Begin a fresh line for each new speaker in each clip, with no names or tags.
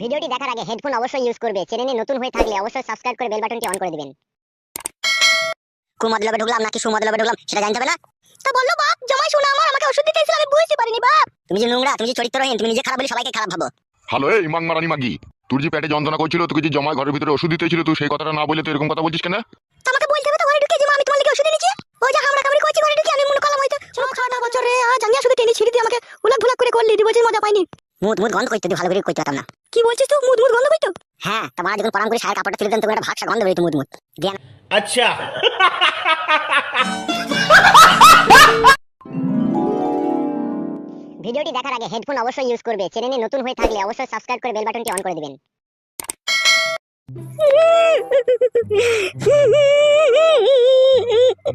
ভিডিওটি দেখার আগে হেডফোন অবশ্যই ইউজ করবে। চ্যানেলে নতুন হয়ে থাকলে অবশ্যই সাবস্ক্রাইব করে বেল বাটনটি অন করে দিবেন। কুমদলবে ঢুকলাম নাকি সুমদলবে ঢুকলাম সেটা জানতে হবে না? তা বলল বাপ জামাই শোনা আমার আমাকে ওষুধ দিতে এসেছিল আমি বুঝতে পারিনি বাপ। তুমি যে নোংরা তুমি যে চরিত্রহীন তুমি নিজে খারাপ বলে সবাইকে খারাপ ভাবো।
হ্যালো এই মাং মারানি মাগি। তোর যে পেটে যন্ত্রণা করছিল তোকে যে জমায় ঘরের ভিতরে ওষুধ দিতে ছিল তুই সেই কথাটা না বলে তুই এরকম কথা বলছিস কেন?
আমাকে বলতে হবে তো ঘরে ঢুকে যে আমি তোমার লিগে ওষুধ এনেছি। ওই যে হামড়া কচি করে ঢুকে আমি মনে করলাম হয়তো সব খাটা বছর রে আজ আমি শুধু টেনে ছিড়ে দিয়ে আমাকে উলাক ভুলাক করে করলি দিবছি মজা পাইনি। মুদ মুদ গন্ধ কইতে ভালো করে কইতে পারতাম না। কি বলছিস তুই? মুদ মুদ গন্ধ কইতো? হ্যাঁ তোমার যখন পরাম করে শাড়ি কাপড়টা ছিল তখন একটা ভাগসা গন্ধ বেরিয়ে মুদ মুদ। দেন
আচ্ছা।
ভিডিওটি দেখার আগে হেডফোন অবশ্যই ইউজ করবে। চ্যানেলে নতুন হয়ে থাকলে অবশ্যই সাবস্ক্রাইব করে বেল বাটনটি অন করে দিবেন।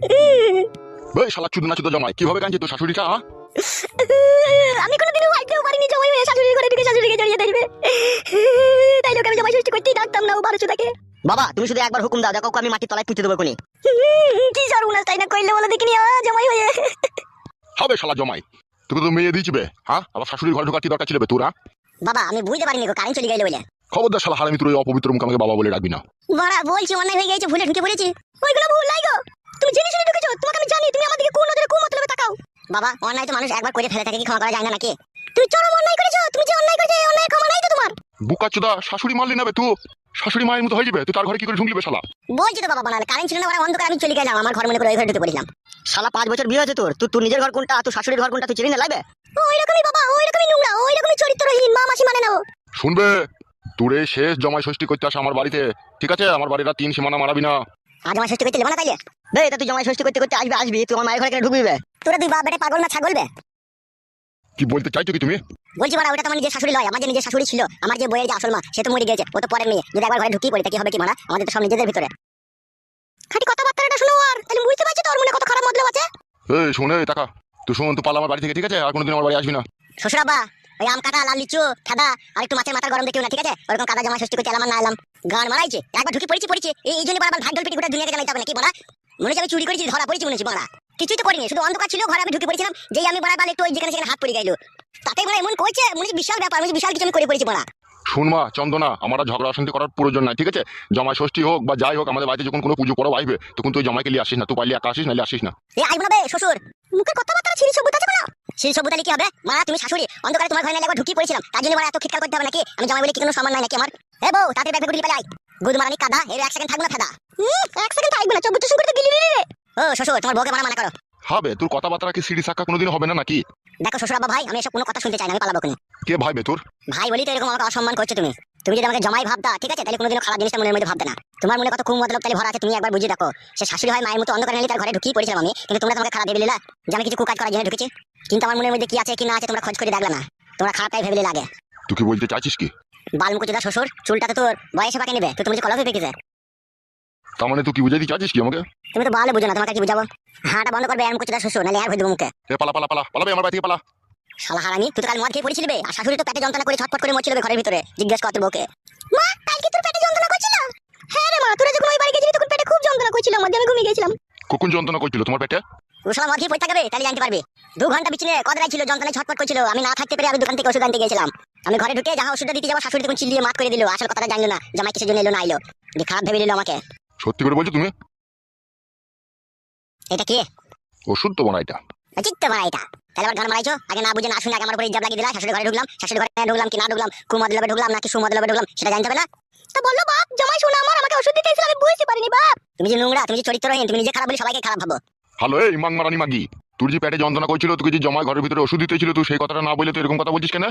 Mm-hmm.
এই শালা চুদ না চুদ জমায় কীভাবে তোর শাশুড়িটা?
আমি কোনোদিনও পারিনি জামাই হয়ে শাশুড়ি করে ঢুকে শাশুড়িকে জড়িয়ে ধরবে। তাই লোক আমি জামাই ষষ্ঠী করতেই ডাকতাম না ও বারোশো তাকে
বাবা তুমি শুধু একবার হুকুম দাও দেখো আমি মাটির তলায় পুঁতে দেবো কোনি
কি সর্বনাশ তাই না করলে বলে দেখিনি জামাই হয়ে।
হবে শালা জমাই। তোকে তো মেয়ে দিয়েছিবে হ্যাঁ আবার শাশুড়ির ঘরে ঢোকার কি দরকার ছিল তোরা
বাবা আমি বুঝতে পারিনি কারেন্ট চলে গেল বলে।
খবরদার শালা হারামি তোর ওই অপবিত্র মুখ আমাকে বাবা বলে ডাকবি না।
বড়া বলছি অন্যায় হয়ে গেছে ভুলে ঢুকে পড়েছি। ওইগুলো ভুল নাই গো। তুমি জেনে শুনে ঢুকেছো? তোমাকে আমি জানি তুমি আমার দিকে কোন নজরে কোন মতলবে তাকাও। বাবা অন্যায় তো মানুষ একবার করে ফেলে থাকে কি ক্ষমা করা যায় না নাকি? তুমি চরম অন্যায় করেছ তুমি যে অন্যায় করেছ এই অন্যায় ক্ষমা নাই তো তোমার।
বুকা চুদা শাশুড়ি মারলি না বে তুই? শাশুড়ি মায়ের মতো হয়ে যাবে তুই তার ঘরে কি করে ঢুকলি বে শালা?
বলছি তো বাবা বানালে কারেন্ট ছিল না ওরা অন্ধকার আমি চলে গেলাম আমার ঘর মনে করে ওই ঘরে ঢুকে পড়েছিলাম।
শালা পাঁচ বছর বিয়ে হয়েছে তোর তুই তোর নিজের ঘর কোনটা তোর শাশুড়ির ঘর কোনটা তুই চিনি না লাগবে
ওই রকমই বাবা ওই রকমই নোংরা ওই রকমই চরিত্রহীন মা মাসি মানে নাও
শুনবে? তোর শেষ জমাই ষষ্ঠী করতে আসে আমার বাড়িতে। ঠিক আছে? আমার বাড়িটা তিন সীমানা মারাবি না।
আজ আমার ষষ্ঠী করতে না তাইলে?
বে তা তুই জামাই ষষ্ঠী করতে করতে আসবি আসবি। তুই আমার মায়ের ঘরে ঢুকবি বে?
তোরা দুই বাপ বেটে পাগল না ছাগল বে?
কি বলতে চাইছো কি তুমি?
বলছি বাড়া ওটা তোমার নিজের শাশুড়ি লয়। আমার যে নিজের শাশুড়ি ছিল আমার যে বইয়ের যে আসল মা সে তো মরে গেছে ও তো পরের মেয়ে। যদি একবার ঘরে ঢুকিয়ে পড়ে কি হবে কি মানা আমাদের তো সব নিজেদের ভিতরে। খাটি কথাবার্তাটা শুনো আর। তাহলে বুঝতে পারছি তোর মনে কত খারাপ মতলব আছে।
এই শোনে টাকা। তুই শোন পালা আমার বাড়ি থেকে ঠিক আছে? আর কোনোদিন আমার বাড়ি আসবি না।
শ্বশুরাবা আম কাটা লাল লিচু খাদা আর একটু মাছের মাথার গরম দেখিও না ঠিক আছে? ওরকম কাদা জামা ষষ্ঠী করতে এলাম না এলাম। গান মারাইছে? একবার ঢুকে পড়েছি পড়েছি। এই এই জন্য বারবার ভাগ গোটা দুনিয়াকে জানাইতে হবে নাকি বলা মনে হচ্ছে আমি চুরি করেছি ধরা পড়েছি মনে হচ্ছে বলা কিছুই তো করিনি শুধু অন্ধকার ছিল ঘরে আমি ঢুকে পড়েছিলাম যেই আমি বড় বাল একটু ওই যেখানে সেখানে হাত পড়ে গেল। তাতে মানে এমন কইছে মনে বিশাল ব্যাপার আমি বিশাল কিছু আমি করে পড়েছি বলা
শোন মা চন্দনা আমার ঝগড়া অশান্তি করার প্রয়োজন নাই ঠিক আছে? জমাই ষষ্ঠী হোক বা যাই হোক আমাদের বাড়িতে যখন কোনো পুজো করো আসবে তখন তুই জমাইকে নিয়ে আসিস না তুই পাইলে একা আসিস নাহলে আসিস না।
এ আইব না বে শ্বশুর। কথাবার্তা আছে না সেই সবুত আলী কি হবে? মা তুমি শাশুড়ি অন্ধকারে তোমার ঘরে না একবার ঢুকিয়ে পড়েছিলাম। তার জন্য বড় এত খিটকার করতে হবে নাকি? আমি জামাই বলে কি কোনো সম্মান নাই নাকি আমার? এ বউ তাতে ব্যাগ গুলি পালাই। গুদ মারানি কাদা। এর এক সেকেন্ড থাকবে না ফাদা এক সেকেন্ড থাকবে না চব্বিশ করে গিলি রে। ও শ্বশুর তোমার বউকে মানা মানা করো।
হবে তোর কথাবার্তা কি সিঁড়ি সাক্কা কোনোদিন হবে না নাকি?
দেখো শ্বশুর আব্বা ভাই আমি এসব কোনো কথা শুনতে চাই না আমি পালাবো কোনে
কে ভাইবে তোর?
ভাই বলি তো এরকম আমাকে অসম্মান করছ তুমি। তুমি যদি আমাকে জমাই ভাবতা ঠিক আছে? তাহলে কোনোদিনও খারাপ জিনিসটা মনের মধ্যে ভাবতে না। তোমার মনে কত খুব মতলব তাহলে ভরা আছে তুমি একবার বুঝিয়ে দেখো। সে শাশুড়ি হয় মায়ের মতো অন্ধকার নিয়ে তার ঘরে ঢুকিয়ে পড়েছিলাম আমি কিন্তু তোমরা তোমাকে খারাপ ভেবে নিলা যে আমি কিছু কুকাজ করার জন্য ঢুকেছি। কিন্তু আমার মনের মধ্যে কি আছে কি না আছে তোমরা খোঁজ করে দেখলে না। তোমরা খারাপটাই ভেবে লাগে
তুই কি বলতে চাইছিস কি?
বালমুকুচুদা শ্বশুর চুলটা তো তোর বয়সে পাকে নেবে তো তুমি যে কলফে পেকেছে।
তার মানে তুই কি বুঝাইতে চাইছিস কি আমাকে?
তুমি তো বালে বুঝো না তোমাকে কি বুঝাবো? হাঁটা বন্ধ করবে এরম কুচুদা শ্বশুর নাহলে আর হয়ে দেবো মুখে।
এ পালা পালা পালা পালাবে আমার বাড়ি থেকে পালা।
শালা হারামি তুই তো কাল মদ খেয়ে পড়েছিলি বে আর শাশুড়ি তো পেটে যন্ত্রণা করে ছটফট করে মরছিল বে ঘরের ভিতরে। জিজ্ঞেস কর তোর বউকে। মা কালকে তোর পেটে যন্ত্রণা করছিল? হ্যাঁ রে মা তোরা যখন ওই বাড়ি গেছিলি তখন পেটে খুব যন্ত্রণা করছিল মধ্যে আমি ঘুমিয়ে গেছিলাম।
কখন যন্ত্রণা করছিল তোমার পেটে?
ও শালা মদ খেয়ে পড়ে থাকবে তাহলে জানতে পারবি। দু ঘণ্টা বিছনে কদরাই ছিল যন্ত্রণায় ছটফট করছিল। আমি না থাকতে পেরে আমি দোকান থেকে ওষুধ আনতে গেছিলাম আমি ঘরে ঢুকে যাহা ওষুধটা দিতে যাব শাশুড়ি তখন চিল্লিয়ে মাত করে দিল আসল কথাটা জানলো না জামাই কিসের জন্য এলো না আইলো দিয়ে খারাপ ভেবে নিল আমাকে।
সত্যি করে বলছো তুমি?
এটা কে?
ওষুধ তো বোনা এটা
এটা তাহলে আবার গান মারাইছো আগে না বুঝে না শুনে আগে আমার উপরে ইজাব লাগিয়ে দিলা শাশুড়ি ঘরে ঢুকলাম শাশুড়ি ঘরে ঢুকলাম কি না ঢুকলাম কুমদলবে ঢুকলাম নাকি সুমদলবে ঢুকলাম সেটা জানতে হবে না? তো বলল বাপ জামাই শোনা আমার আমাকে ওষুধ দিতে আমি বুঝতে পারিনি বাপ। তুমি যে নোংরা তুমি যে চরিত্রহীন তুমি নিজে খারাপ বলে সবাইকে খারাপ ভাবো।
হ্যালো এই মাং মারানি মাগি। তোর যে পেটে যন্ত্রণা করছিল তোকে যে জমায় ঘরের ভিতরে ওষুধ দিতে ছিল তুই সেই কথাটা না বলে তুই এরকম কথা বলছিস কেন?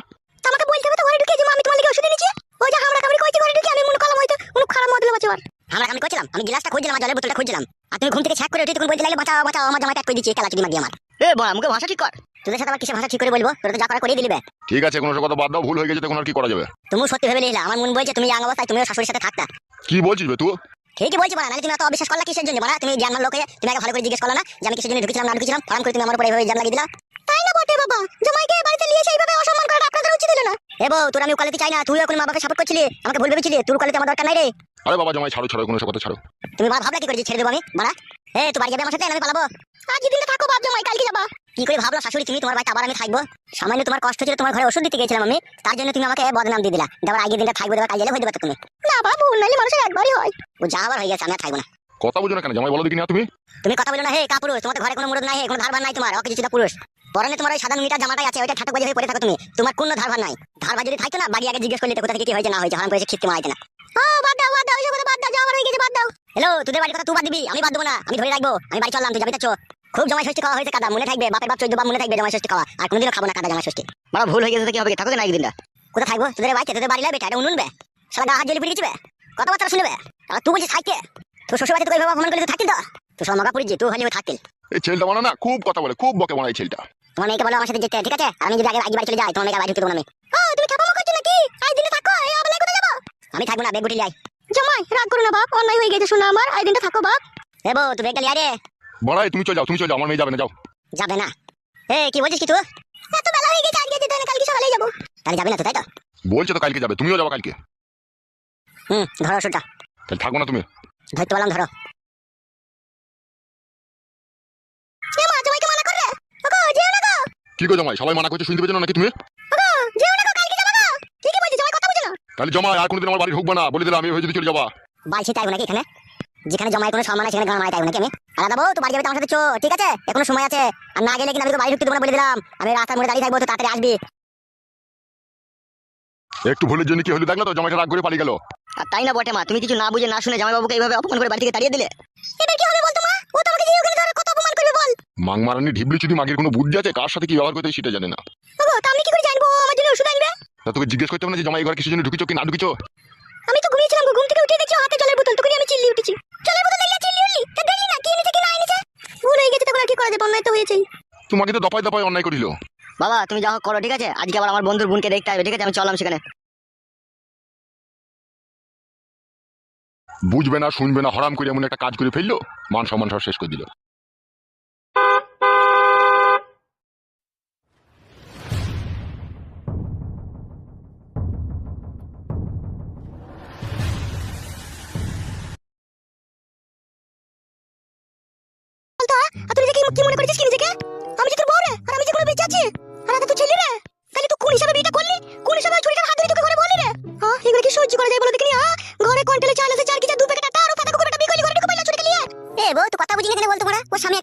আমাকে বলতে হবে তো ঘরে ঢুকে যে আমি তোমার লিগে ওষুধ এনেছি। ওই যে হামড়া কামড়ি কইতে ঘরে ঢুকে আমি মনে করলাম হয়তো কোনো খারাপ মতলব আছে আর হামড়া কামড়ি করছিলাম আমি গ্লাসটা খুঁজছিলাম আর জলের বোতলটা খুঁজছিলাম আর তুমি ঘুম থেকে ছ্যাক করে উঠে তখন বলতে লাগলে বাঁচাও বাঁচাও আমার জামাই প্যাক করে দিচ্ছি কালা মাগি আমার।
এ বড় আমাকে ভাষা ঠিক কর।
তোদের সাথে আবার কিসে ভাষা ঠিক করে বলব? তোরা তো যা করা করিয়ে দিলিবে
ঠিক আছে কোনো কথা বাদ দাও ভুল হয়ে গেছে তখন আর কি করা যাবে?
তুমি সত্যি ভেবে নিলা আমার মন বলছে তুমি আং অবস্থায় তুমিও শাশুড়ির সাথে থাকতা।
কি বলছিস বে তুই?
ঠিকই বলছি বানা নাহলে তুমি এত অবিশ্বাস করলা কিসের জন্য? বানা তুমি জ্ঞান লোকে তুমি আগে ভালো করে জিজ্ঞেস করলা না? যে আমি কিসের জন্য ঢুকেছিলাম না ঢুকেছিলাম? ফরাম করে তুমি আমার উপরে এইভাবে জাম লাগিয়ে দিলা? তাই না বটে বাবা জামাইকে বাড়িতে নিয়ে এসে এইভাবে অসম্মান করাটা আপনাদের উচিত হলো না? এ বউ তোর আমি উকালতি চাই না তুই এখন মা বাবাকে সাপোর্ট করছিলি আমাকে ভুল ভেবেছিলি তোর উকালতি আমার দরকার নাই রে।
আরে বাবা জমাই ছাড়ো ছাড়ো কোনো সব কথা ছাড়ো।
তুমি মা ভাবলা কি করেছি ছেড়ে দেবো আমি? বানা এ তুই বাড়ি যাবে আমার সাথে না আমি পালাবো? আজ যেদিন থাকো বাপ জামাই কালকে যাবা। কি করে ভাবলো শাশুড়ি তুমি তোমার বাড়িতে আবার আমি থাকব? সামান্য তোমার কষ্ট ছিল তোমার ঘরে ওষুধ দিতে গেছিলাম আমি। তার জন্য তুমি আমাকে বদনাম দিয়ে দিলা। দেওয়ার আগের দিনটা থাকব দেওয়ার কাজে হয়ে দেবে তুমি। না বাবু নাইলে মানুষের একবারই হয়। ও যা আবার হয়ে গেছে আমি আর থাকব না।
কথা বুঝো না কেন জামাই বলো দেখি না তুমি।
তুমি কথা বলো না হে কাপুরুষ তোমাদের ঘরে কোনো মুরদ নাই কোনো ধারবার নাই তোমার অকে কিছুটা পুরুষ। পরনে তোমার ওই সাদা মিটার জামাটাই আছে ওইটা ঠাটক বাজে হয়ে পড়ে থাকো তুমি। তোমার কোনো ধারবার নাই। ধারবার যদি থাকতো না বাড়ি আগে জিজ্ঞেস করলে কোথা থেকে কি হয়েছে না হয়েছে হারাম করেছে খিস্তি মারাইতে না। ও বাদ দাও বাদ দাও এসব কথা বাদ দাও যাওয়ার হয়ে গেছে বাদ দাও। হ্যালো তোদের বাড়ির কথা তুই বাদ দিবি আমি বাদ দেবো না আমি ধরে রাখব আমি বাড়ি চললাম তুই যাবি তো। খুব জমাই ষষ্ঠী খাওয়া হয়েছে কাদা মনে থাকবে বাপের বাপ চোদ্দ বাপ মনে থাকবে জমাই ষষ্ঠী খাওয়া আর কোনোদিনও খাব না কাদা জমাই ষষ্ঠী।
মারা ভুল হয়ে গেছে কি হবে থাকো না একদিনটা
কোথায় থাকব? তোদের বাড়িতে তোদের বাড়ি লাগবে এটা উনুনবে সারা গা হাত জ্বলি পড়ে গেছে কথাবার্তা শুনবে? আর তুই বলছিস থাকতে। তোর শ্বশুর বাড়িতে তোকে এভাবে অপমান করলে তুই থাকতিল তো? তুই সব মগা পড়িছি তুই হলে থাকতিল।
এই ছেলেটা মানে না খুব কথা বলে খুব বকে বলা এই ছেলেটা।
তোমার মেয়েকে বলো আমার সাথে যেতে ঠিক আছে? আমি যদি আগে আগে বাড়ি চলে যাই তোমার মেয়েকে বাড়ি ঢুকতে দেবো আমি। ও তুমি খাব করছ নাকি? আজ দিনে থাকো এই আবলাই কোথায় যাব? আমি থাকব না বেগ গুটি যাই জামাই রাগ করো না বাপ অন্যায় হয়ে গেছে শোনা আমার আজ দিনটা থাকো বাপ। এ বউ তুই বেগটা লিয়া রে।
বড়াই তুমি চলে যাও তুমি চলে যাও আমার মেয়ে যাবে না যাও।
যাবে না। এ কি বলছিস কি তুই? এত বেলা হয়ে গেছে আজকে যেতে হবে না, কালকে সকালেই যাব। তাহলে যাবে না তো তাই তো?
বলছে তো কালকে যাবে তুমিও যাবে কালকে।
হুম ধরো ওষুধটা।
তাহলে থাকব না তুমি।
ধরতে পারলাম ধরো। এ মা জামাইকে মানা করে ওগো যেও না গো।
কি গো জামাই সবাই মানা করছে শুনতে পেয়েছ না নাকি তুমি?
ওগো যেও না গো কালকে যাব গো। কি কি বলছিস জামাই কথা বুঝো
তাহলে জমাই আর কোনোদিন আমার বাড়ি ঢুকবো না বলে দিলাম আমি হয়ে যদি চলে যাবা।
বালছি তাই নাকি এখানে? যেখানে জমায় কোনো সম্মান সেখানে গান মারাই তাই নাকি আমি? আলাদা বউ তো বাড়ি যাবে আমার সাথে চো ঠিক আছে? এখনও সময় আছে? আর না গেলে কিন্তু আমি তোকে বাড়ি ঢুকতে না বলে দিলাম। আমি রাস্তার মোড়ে দাঁড়িয়ে থাকব তো তাড়াতাড়ি আসবি।
একটু ভুলের জন্য কি হলো? দেখল তো জামাইটা রাগ করে পালিয়ে গেল।
আর তাই না বটে মা। তুমি কিছু না বুঝে না শুনে জামাইবাবুকে এইভাবে অপমান করে বাড়ি থেকে তাড়িয়ে দিলে?
এবার কি হবে বল তোমা ও তো আমাকে দিয়ে ওখানে ধরে কত অপমান করবে বল?
মাং মারানি ঢিবলি চুদি মাগের কোনো বুদ্ধি আছে? কার সাথে কি ব্যবহার করতে সেটা জানে না।
ওগো তা আমি কি করে জানব? আমার জন্য ওষুধ আনবে?
তা তোকে জিজ্ঞেস করতে হবে না যে জামাই ঘরে কিছু জন্য ঢুকিছো কি না ঢুকিছো
আমি তো ঘুমিয়েছিলাম গো, ঘুম থেকে উঠে দেখছি ও হাতে জলের বোতল তখনই আমি চিল্লি উঠেছি জলের বোতল দেখলে চিল্লি উঠলি তা দেখলি না কি এনেছে কি না এনেছে ভুল হয়ে গেছে তখন আর কি করা যাবে অন্যায় তো হয়েছেই
তোমাকে তো দপায় দপায় অন্যায় করিল।
বাবা তুমি যা হোক করো ঠিক আছে? আজকে আবার আমার বন্ধুর বোনকে দেখতে হবে ঠিক আছে? আমি চললাম সেখানে।
বুঝবে না শুনবে না হরাম করে এমন একটা কাজ করে ফেলল মান সম্মান সব শেষ করে দিল।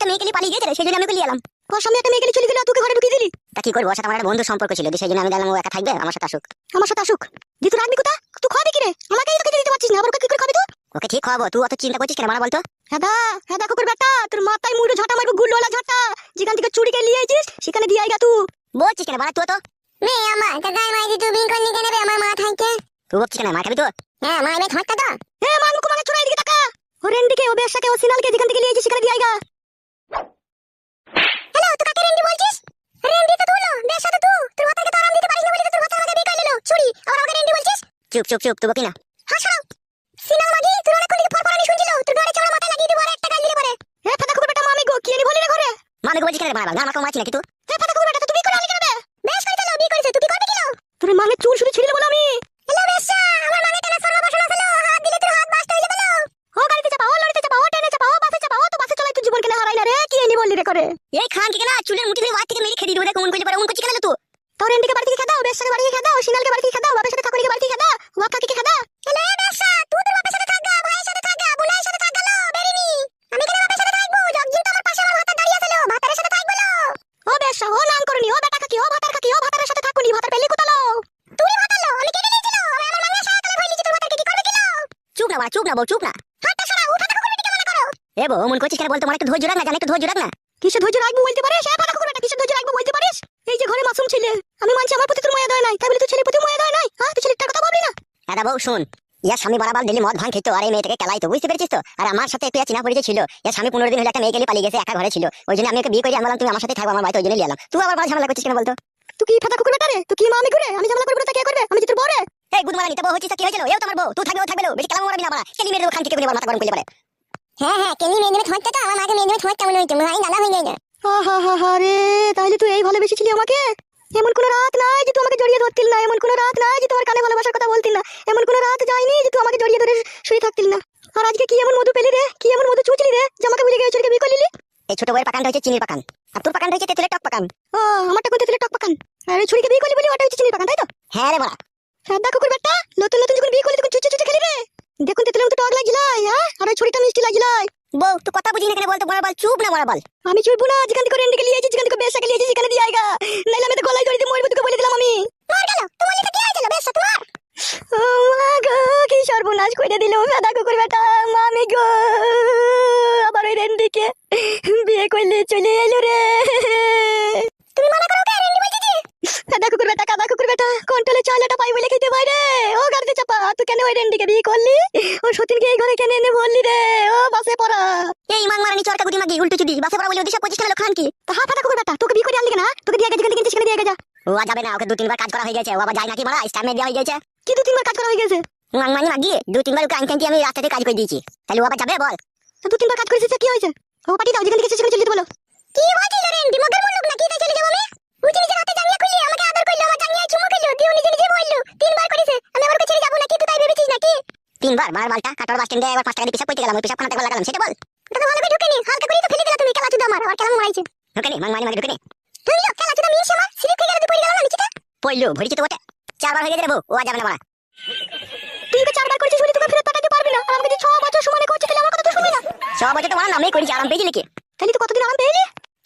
একটা মেয়েকে নিয়ে পালিয়ে গেছে রে, সেই জন্য আমি ওকে নিয়ে এলাম। ওর একটা মেয়েকে নিয়ে চলে গেল তোকে ঘরে ঢুকিয়ে দিলি? তা কি করব? ওর সাথে আমার একটা বন্ধু সম্পর্ক ছিল সেই জন্য আমি ও একা থাকবে আমার সাথে আসুক। আমার সাথে আসুক? দি তুই রাখবি কোথা তুই খাবি কি রে আমাকেই দিতে পারছিস না আবার কি করে খাবি তুই? ওকে ঠিক খাওয়াবো তুই অত চিন্তা করছিস কেন মানা বলতো? হ্যাঁ হ্যাঁ কুকুর বেটা তোর মাথায় মুড়ো ঝাঁটা মারবো গুল্লোলা ঝাঁটা। যেখান থেকে নিয়ে আইছিস সেখানে দিয়ে আইগা তুই। বলছিস কেন বাড়া তুই তো?
আমার তুই বিন কেন রে? আমার মা থাকতে
তুই বলছিস কেন মার খাবি তো
হ্যাঁ মা তো।
এ মান মুখ মানে চুরাই দিকে টাকা ও রেন্ডিকে ও বেশাকে ও সিনালকে যেখান থেকে নিয়ে আইছিস সেখানে দিয়ে আইগা। চুপ চুপ চুপ তুই না?
হ্যাঁ ছাড়াও। সিনাল মাগি তোর অনেক কোন ফরফরানি শুনছিল। তুই ঘরে চড়া মাথায় লাগিয়ে দিব আর একটা গাল দিলে পরে।
এ ফাটা খুব বেটা মামি গো কি এনি বলি রে ঘরে। মানে গো বলছিস কেন রে বাবা? গান আমাকে মাছি নাকি তুই এ ফাটা কুকুর বেটা তুই বিয়ে করে আলি কেন বে
বেশ করে চলো বিয়ে করেছে তুই কি করবি কিলো
তোর মাঙ্গে চুল শুধু ছিড়ে বলে আমি
হ্যালো বেশ আমার মাগে টেনে সর্বনাশ হলো হাত দিলে তোর হাত বাস্ট হয়ে যাবে
ও গাড়িতে চাপা ও লরিতে চাপা ও ট্রেনে চাপা ও বাসে চাপা ও তো বাসে চলাই তুই জীবন কেন হারাই না রে কি এনি বললি রে করে এই খান কি না চুলের মুঠি ধরে বাদ থেকে মেরে খেদি দিবে কোন কইতে পারে। কইছি কেন তুই? তোর বাড়ি থেকে সাথে বাড়ি থেকে সিনালকে বাড়ি থেকে বাবার সাথে ঠাকুরকে বাড়ি থেকে খেদাও ওয়াকা কি খেদাও।
হ্যালো এ বেশ তুই তোর বাপের সাথে থাকগা ভাইয়ের সাথে সাথে লো বেরিনি। আমি কেন বাপের সাথে থাকব? জগজিন তো আমার পাশে আমার ভাতা দাঁড়িয়ে আছে লো ভাতারের সাথে থাকব লো।
ও বেশ ও নাম করনি ও বেটা কাকি ও ভাতার কাকি ও ভাতারের সাথে থাকুনি ভাতার পেলি কোতালো
তুই আমি কেটে দিয়েছিল আমি আমার মাঙ্গা তলে তোর ভাতারকে কি করবে কিলো
চুপ না বাড়া চুপ না বউ চুপ না।
হাতটা সরা ও ফাটা কুকুরটিকে মনে করো।
এ বউ মন করছিস কেন বলতো আমার একটু ধৈর্য রাখ না জানি একটু ধৈর্য রাখ না কিসে ধৈর্য রাখব বলতে পারিস এ ফাটা কুকুর বেটা কিসে ধৈর্য রাখব বলতে পারিস এই যে ঘরে মাসুম ছেলে আমি মানছি আমার প্রতি তোর মায়া দয় নাই তাই বলে তুই ছেলের প্রতি মায়া দয় নাই হ্যাঁ তুই ছেলেটার কথা ভাবলি না দাদা বউ শুন। ইয়া স্বামী বারাবার দিল্লি মদ ভাঙ খেতো আর এই মেয়েটাকে কেলাইতো বুঝতে পেরেছিস তো? আর আমার সাথে একটু চিনা পরিচয় ছিল। ইয়া স্বামী পনেরো দিন হলে একটা মেয়েকে নিয়ে পালিয়ে গেছে একা ঘরে ছিল। ওই জন্য আমি ওকে বিয়ে করে আমি বললাম তুমি আমার সাথে থাকব আমার বাড়িতে ওই জন্য নিয়ে এলাম। তুই আবার বড় ঝামেলা করছিস কেন বলতো? তুই কি ফাটা কুকুর বেটা রে? তুই কি মা আমি ঘুরে? আমি ঝামেলা করব তা কে করবে? আমি তোর বউ রে। এই গুদমালা নিতে বউ হচ্ছিস কি হয়েছিল? এও তোমার বউ তুই থাকবে ও থাকবে বেশি কেলাম মারাবি না বাড়া। কেলি মেরে দেবো খান থেকে মাথা গরম করলে পারে
হ্যাঁ হ্যাঁ কেলি মেয়ে নেবে থাকতে তো। আমার মাকে মেয়ে নেবে থাকতে মনে হইতো ভাই নানা হয়ে যায় না
আহা হা হা রে তাহলে তুই এই ভালোবেসেছিলি আমাকে? এমন কোনো রাত নাই যে তুই আমাকে জড়িয়ে ধরতিল না। এমন কোনো রাত নাই যে তোমার কানে ভালোবাসার কথা বলতিল না। এমন কোনো রাত যায়নি যে তুই আমাকে জড়িয়ে ধরে শুয়ে থাকতিল না। আর আজকে কি এমন মধু পেলি রে? কি এমন মধু চুচলি রে যে আমাকে ভুলে গেছিলি বিয়ে করলি? এই ছোট বইয়ের পাকানটা হয়েছে চিনির পাকান আর তোর পাকানটা হয়েছে তেঁতুলের টক পাকান
ও আমারটা কোন তেঁতুলের টক পাকান আর এই ছুরিকে বিয়ে করলি বলি ওটা হচ্ছে চিনির পাকান তাই তো?
হ্যাঁ রে বড়া।
হ্যাঁ, শ্রদ্ধা কুকুর বেটা নতুন নতুন যখন বিয়ে করলি তখন চুচে চুচে খেলি রে। দেখুন তেঁতুলের মতো টক লাগিলাই হ্যাঁ? আর ওই ছুরিটা মিষ্টি লাগিলাই।
বউ তুই কথা বুঝি না কেন বলতো বড় বল চুপ না বড় বল।
আমি চুপ না যেখান থেকে রেন্ডকে লিয়েছি যেখান থেকে বেসাকে লিয়েছি সেখানে দিয়ে আইগা নাইলে ও
যাবে না ওকে দু তিনবার কাজ করা হয়ে গেছে। ও আবার যায় নাকি মারা? স্টামে দেওয়া হয়ে গেছে।
কি দু তিনবার কাজ করা হয়ে গেছে?
মাং মানি মাগি দু তিনবার ওকে আনতে আমি রাস্তাতে কাজ করে দিয়েছি। তাহলে ও আবার যাবে বল।
দু তিনবার কাজ করেছিস কি হয়েছে? ও পাটি দাও যেখান থেকে সেখানে চলে যেতে বলো। কি বলছিস রে দিমাগের মুলুক না কি তাই চলে যাব আমি? উঠে নিজে রাতে জাঙ্গিয়া খুললি আমাকে আদর করল আমার জাঙ্গিয়া চুমু খেলো দিয়ে নিজে নিজে বলল তিনবার করেছে আমি আবার ছেড়ে যাব নাকি? তুই তাই ভেবেছিস নাকি?
তিনবার? মার মালটা কাটোর বাস স্ট্যান্ডে একবার পাঁচ টাকা দিয়ে পিছাপ পড়তে গেলাম ওই পিছাপ খানা টাকা লাগালাম সেটা বল।
তো ভালো করে ঢুকেনি হালকা করে তো ফেলে দিলা তুমি খেলা চুদা আমার আর কেমন মারাইছে
ঢুকে নি মাং মানি মাগি ঢুকে
তুমি খেলা চুদা মিশে আমার? স্লিপ খেয়ে গেল তুই পড়ে গেল না নিচেটা
পড়ল ভরিছে তো বটে। চারবার হয়ে গেছে রে বউ ও যাবে না মারা।
তুই ওকে চারবার করেছিস বলে তোকে ফেরত পাঠাতে পারবি না। আর আমাকে যে বছর করছিস তাহলে আমার কথা তো শুনবি না।
বছর তো মারা করেছি আরাম পেয়েছি নাকি?
তাহলে তো কতদিন আরাম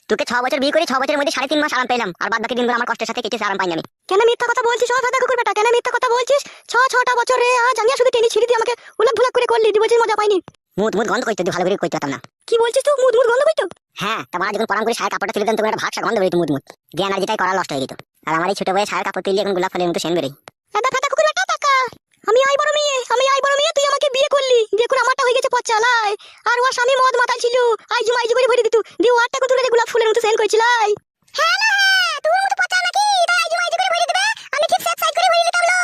তোকে ছ বছর বিয়ে করে ছ বছরের মধ্যে সাড়ে তিন মাস আরাম পেলাম আর বাদ বাকি দিনগুলো আমার কষ্টের সাথে কেটেছে আরাম পাইনি আমি।
কেন মিথ্যা কথা বলছিস? ও দাদা কুকুর বেটা কেন মিথ্যা কথা বলছিস? ছ ছটা বছর রে আজ আমি শুধু টেনে ছিঁড়ে দিয়ে আমাকে উলট ভুলক করে করলি দি বলছিস মজা পাইনি।
মুদ মুদ গন্ধ করতে ভালো করে পারতাম না।
কি বলছিস তুই? মুদ মুদ গন্ধ করতো
হ্যাঁ তোমার যখন পরাম করে সার কাপড়টা তুলে দেন তোমার একটা ভাগসা গন্ধ বেরিত মুদ মুদ। যেটাই করা নষ্ট হয়ে যেত। আর আমার এই ছোট বয়ে সার কাপড় তুলে এখন গোলাপ ফলের মতো সেন বেরোই
দাদা ফাটা কুকুর বেটা টাকা। আমি আই বড় মেয়ে আমি আই বড় মেয়ে তুই আমাকে বিয়ে করলি। বিয়ে করে আমারটা হয়ে গেছে পচালাই আর ওর স্বামী মদ মাতাল ছিল। মাইজু করে ভরে দিত। দিয়ে ওর টাকা তুলে গোলাপ ফুলের মতো সেন করেছিলাই হ্যাঁ না হ্যাঁ তোর মতো পচা নাকি? তাই মাইজু করে ভরে দিবে। আমি ঠিক সেট সাইড করে ভরে দিতাম লো।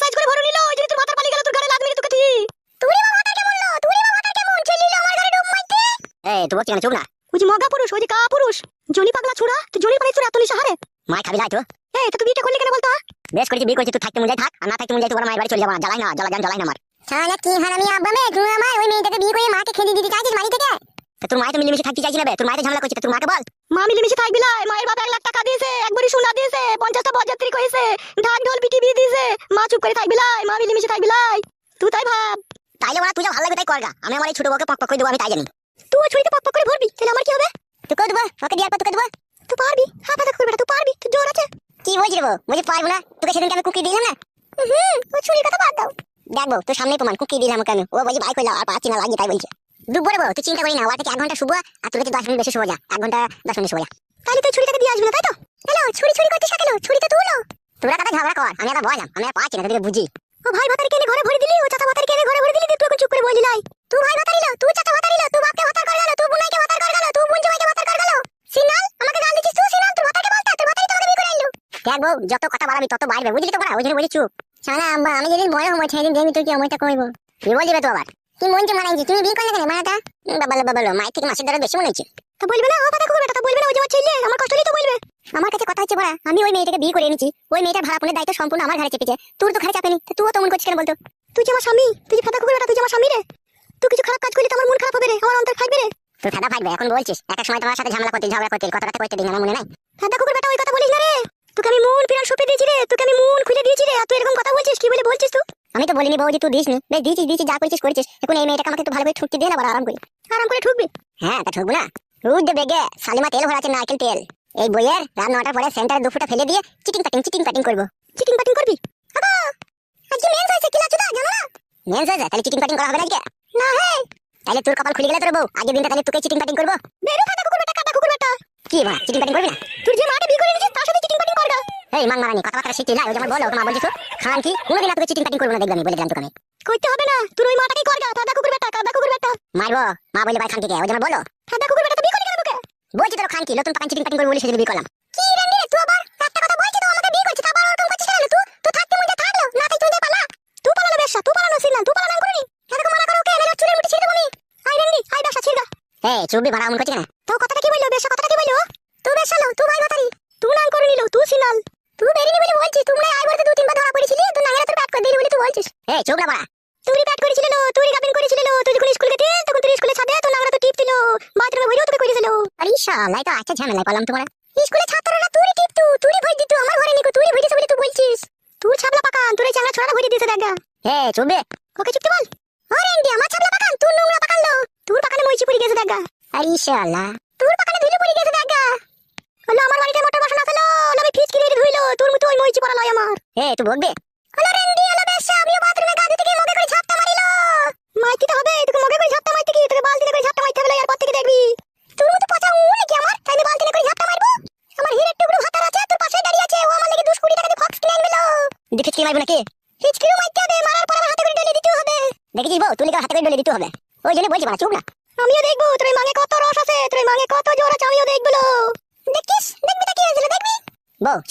সাইড করে ভরে নিল ওই জন্য তোর মাথার পালি গেল তোর তোকে তুই। তুই বাবা মাথা কেমন লো? তুই বাবা মাথা কেমন? চলি লো আমার ঘরে ডুব মাইতে
এই তুই বলছি না চুপ না।
ওই যে মগা পুরুষ ওই যে কা পুরুষ। জনি পাগলা ছুড়া তুই জনি পানি তোর এত নিশা হারে
মায় খাবি লাই তো।
এই তা তুই বিয়েটা করলি কেন বলতো?
বেশ করেছি বিয়ে করেছি তুই থাকতে মন থাক। আর না থাকতে যাই তোমার মায়ের বাড়ি চলে যাব না। জ্বালাই না জ্বালা যান জ্বালাই না আমার।
শালা কি হারামি আব্বা মে তুই আমার ওই মেয়েটাকে বিয়ে করে মাকে খেতে দিতে চাইছিস বাড়ি থেকে?
তা তোর মায়ের তো মিলেমিশে থাকতে চাইছি না বে। তোর মায়ের তো ঝামেলা করছিস তোর মাকে বল।
মা মিলেমিশে থাকবি লাই। মায়ের বাবা এক লাখ টাকা দিয়েছে একবারই সোনা দিয়েছে পঞ্চাশটা বরযাত্রী করেছে ঢাক ঢোল পিটি বিয়ে দিয়েছে। মা চুপ করে থাকবি লাই মা মিলেমিশে থাকবি লাই। তুই তাই ভাব।
তাইলে ওরা তুই ভালো লাগবে তাই করগা আমি আমার এই ছোট বউকে পক পক করে দেবো আমি তাই জানি।
তুই ছুরিতে পক পক করে ভরবি, তাহলে আমার কি হবে?
তুই করে দেবো ওকে দিয়ার পর তোকে দেবো
তুই পারবি হাত হাতে করবি তুই পারবি তুই জোর আছে।
কি বলছি রে বলছি পারব না, তোকে সেদিনকে আমি কুকি দিলাম না?
হুম ওই ছুরির কথা বাদ দাও।
দেখব তোর সামনে প্রমাণ কুকি দিলাম ওকে আমি ও বলছি ভাই করলাম আর পাচ্ছি না লাগিয়ে তাই বলছে। ডুববো রে বউ, তুই চিন্তা করি না থেকে এক ঘণ্টা শুভ আর তোর দশ মিনিট বেশি শুভ যা, এক ঘণ্টা দশ মিনিট শুভ যা।
তাহলে তুই ছুরিটাকে দিয়ে আসবি না, তাই তো? হ্যালো, ছুরি ছুরি করছিস কেন? ছুরি তো তুলো
তোরা কথা ঝগড়া কর, আমি একটা বললাম আমি আর পাচ্ছি না তোকে বুঝি।
ভাই ভাতারি কেনে ঘরে ভরে দিলি? ও চাচা ভাতারি কেনে ঘরে ভরে দিলি? তুই এখন চুপ করে বললি লাই। তুই ভাই ভাতারি লো তুই চাচা ভাতারি লো তুই বাপকে ভাতার কর গেল তুই বুনাইকে ভাতার কর গেল তুই বুন জামাইকে ভাতার কর গেল। সিনাল, আমাকে গাল দিছিস তুই সিনাল তুই ভাতারকে বলতা, তোর ভাতারি তোমাকে বিয়ে করে আইলো
দেখ যত কথা বাড়াবি তত বাড়বে, বুঝলি তো বড়া ওই জন্য বলি চুপ। শালা আম্মা, আমি যেদিন বড় হব, সেদিন দেখবি তুই কি সময়টা কইবো কি বলবি তো আবার? কি মন যে মানাইছি তুমি বিয়ে করলে কেন মানাটা বাবা বাবা মায়ের থেকে মাসের দ্বারা বেশি মনে হচ্ছে।
তা বলবে না ও ভাতা কুকুর বেটা তা বলবে না ওই যে আমার ছেলে আমার কষ্ট হলেই তো বলবে।
আমার কাছে কথা হচ্ছে বড়া আমি ওই মেয়েটাকে বিয়ে করে এনেছি ওই মেয়েটার ভাড়া পনেরো দায়িত্ব সম্পূর্ণ আমার ঘরে চেপেছে। তোর তো ঘরে চাপেনি তা তুইও তো মন করছিস কেন বলতো?
তুই যে আমার স্বামী তুই যে ফাটা কুকুর বেটা তুই যে আমার স্বামী রে? তুই কিছু খারাপ কাজ করলি তো আমার মন খারাপ হবে রে আমার অন্তর খাইবে রে।
তুই ফাদা ফাইবে এখন বলছিস এক এক সময় তোমার সাথে ঝামেলা করতে ঝগড়া করতে কথা কথা কইতে দিন আমার মনে নাই?
ফাটা কুকুর বেটা ওই কথা বলিস না রে। তোকে আমি মন পিরান সপে দিয়েছি রে তোকে আমি মন খুলে দিয়েছি রে আর তুই এরকম কথা বলছিস কি বলে বলছিস তুই?
আমি তো বলিনি বৌদি তুই দিসনি। বেশ দিয়েছিস দিয়েছিস যা করেছিস করেছিস। এখন এই মেয়েটাকে আমাকে একটু ভালো করে ঠুকতে দিয়ে না আবার আরাম করে।
আরাম করে ঠুকবি?
হ্যাঁ তা ঠুকবো না। রুদ বেগে সালিমা তেল ভরা আছে নারকেল তেল। এই বইয়ের রাত নটার পরে সেন্টারে দু ফুটা ফেলে দিয়ে চিটিং কাটিং চিটিং কাটিং করব।
চিটিং পাটিং করবি? আজকে মেন্স হয়েছে, কি লাচুদা জানো না?
মেন হয়েছে? তাহলে চিটিং কাটিং করা হবে আজকে?
না হে!
তাহলে তোর কপাল খুলে গেলে তোর বউ। দিনটা তাহলে তোকে চিটিং কাটিং করব।
বেরো ফাটা কুকুর কাটা কুকুর
কি মা, চিটিং কাটিং করবি না?
যে করে তার সাথে চিটিং পাটিং করগা
এই মাং মারানি কথাবার্তা শিখছি না? ওই বলো তোমার বলছিস খান কি? কোনোদিন তোকে চিটিং কাটিং করব না দেখব বলে দিলাম তোকে আমি।
কইতে হবে না তুই ওই মাটাকেই করগা ফাটা কুকুর বেটা কাটা কুকুর বেটা
মারবো? মা বলে ভাই খান কি ওই যেমন বলো
ফাটা কুকুর বেটা তো বিয়ে করলি কেন তোকে।
বলছি তোর খান কি নতুন পাকান চিটিং কাটিং করব বলে সেদিন বিয়ে করলাম।
কি রে তুই আবার একটা কথা বলছিস তো আমাকে বিয়ে করছিস আবার ওরকম করছিস কেন? তুই তুই থাকতে মধ্যে থাকল না তাই তুই পালা। তুই পালানো বেশা তুই পালানো সিনাল তুই পালানো করিনি এরকম মানা করো? কে? এনে চুরি মুটি ছিড়ে দেবো আই রেন্ডি আই বেশা ছিড়গা
এই চুপবি ভাড়া অমন করছি না
তো কথাটা কি বলল? বেশা কথাটা কি বলল? তুই বেশা লো তুই ভাই ভাতারি তুই নাম করে নিলো তুই সিনাল তুই বেরিনি বলে বলছিস তুমি আই বলতে দু তিনবার ধরা পড়েছিলি? তুই নাঙ্গেরা তোর ব্যাট করে দিলি বলে তুই বলছিস।
এই চুপ না। ভাড়া
তুই ব্যাট করেছিল লো তুই গাবিন করেছিল লো তুই যখন স্কুলে গেছিস তখন তুই স্কুলে ছাদে তো নাঙ্গরা তো টিপ দিল। বাথরুমে ভরিও তোকে করেছিল।
আরে শালাই তো আচ্ছা ঝামেলা করলাম তোমার।
স্কুলে ছাত্ররা তুই টিপ তু তুই ভই দিতু, আমার ঘরে নিকো, তুই ভই দিছ বলে তুই বলছিস। সারা ভরে দিয়েছে দেখা
হে চুপবে।
ওকে চুপতে বল। ও রেন্ডি আমার ছাবলা পাকান তুই নোংরা পাকালো তোর পাকানে মইছি পড়ে গেছে দেখা
আর ইনশাআল্লাহ
তোর পাকানে ধুলো পড়ে গেছে দেখা হলো আমার বাড়িতে মোটর বসানো আছে আমি ফিস কিনে ধুইলো। তোর মতো ওই মইছি পড়া লয় আমার।
হে তুই বকবে?
হলো রেন্ডি হলো বেশ আমিও বাথরুমে গা দিতে গিয়ে মগে করে ঝাপটা মারিলো মাইতে তো হবে তোকে মগে করে ঝাপটা মারতে কি তোকে বালতিতে করে ঝাপটা মারতে হবে এর থেকে দেখবি। তোর মতো পচা উ নাকি আমার? তাই আমি বালতিতে করে ঝাপটা মারবো? আমার হিরের টুকরো হাতার আছে তোর পাশে দাঁড়িয়ে আছে। ও আমার লাগি 2 কোটি টাকা দিয়ে ফক্স কিনে আনবিলো
দেখে কি মারবো নাকি?
মারতে হবে মারার পর আমার হাতে করে ডলে দিতে হবে।
দেখেছিস বউ তুই লিখে হাতে করে ডলে দিতে হবে। ওই জন্য বলছি মানে চুপ না।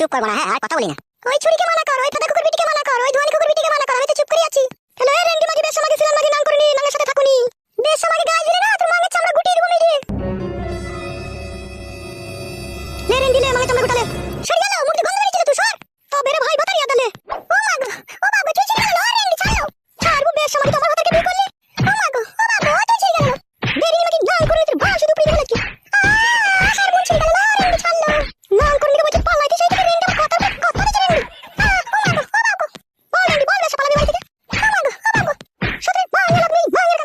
চুপ করব না হ্যাঁ আর কথা বলি না।